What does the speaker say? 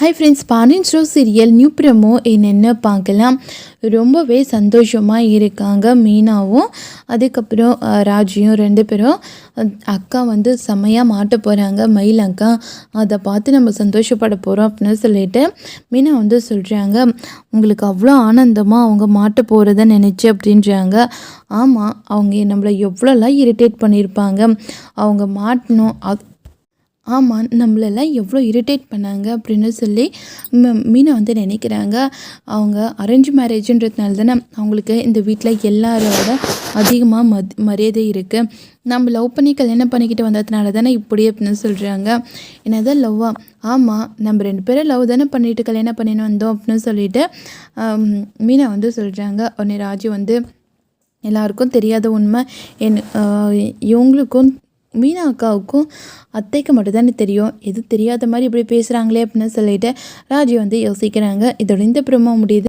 Hi friends Pandian stores serial new promo என்னென்ன பார்க்கலாம். ரொம்பவே சந்தோஷமாக இருக்காங்க மீனாவும் அதுக்கப்புறம் ராஜியும் ரெண்டு பேரும். அக்கா வந்து செம்மையாக மாட்ட போகிறாங்க மயில் அக்கா. அதை பார்த்து நம்ம சந்தோஷப்பட போகிறோம் அப்படின்னு சொல்லிட்டு மீனா வந்து சொல்கிறாங்க உங்களுக்கு அவ்வளோ ஆனந்தமாக அவங்க மாட்ட போகிறத நினச்சி அப்படின்றாங்க. ஆமாம் அவங்க நம்மளை எவ்வளோலாம் இரிட்டேட் பண்ணியிருப்பாங்க. அவங்க மாட்டணும் ஆமாம் நம்மளெல்லாம் எவ்வளோ இரிட்டேட் பண்ணாங்க அப்படின்னு சொல்லி ம- வந்து நினைக்கிறாங்க. அவங்க அரேஞ்ச் மேரேஜுன்றதுனால தானே அவங்களுக்கு இந்த வீட்டில் எல்லாரோட அதிகமாக மத் மரியாதை இருக்குது நம்ம லவ் பண்ணி கல்யாணம் பண்ணிக்கிட்டு வந்ததுனால தானே இப்படி அப்படின்னு சொல்கிறாங்க என்னதான் லவ்வா ஆமாம் நம்ம ரெண்டு பேரும் லவ் தானே பண்ணிட்டு கல்யாணம் பண்ணின்னு வந்தோம் அப்படின்னு சொல்லிட்டு மீனை மீனா வந்து சொல்கிறாங்க உடனே ராஜு வந்து எல்லாருக்கும் தெரியாத உண்மை. என் இவங்களுக்கும் மீனா அக்காவுக்கும் அத்தைக்கு மட்டும்தானே தெரியும். எது தெரியாத மாதிரி இப்படி பேசுகிறாங்களே அப்படின்னு சொல்லிட்டு ராஜி வந்து யோசிக்கிறாங்க. இதோட இந்த ப்ரோமோ முடியுது.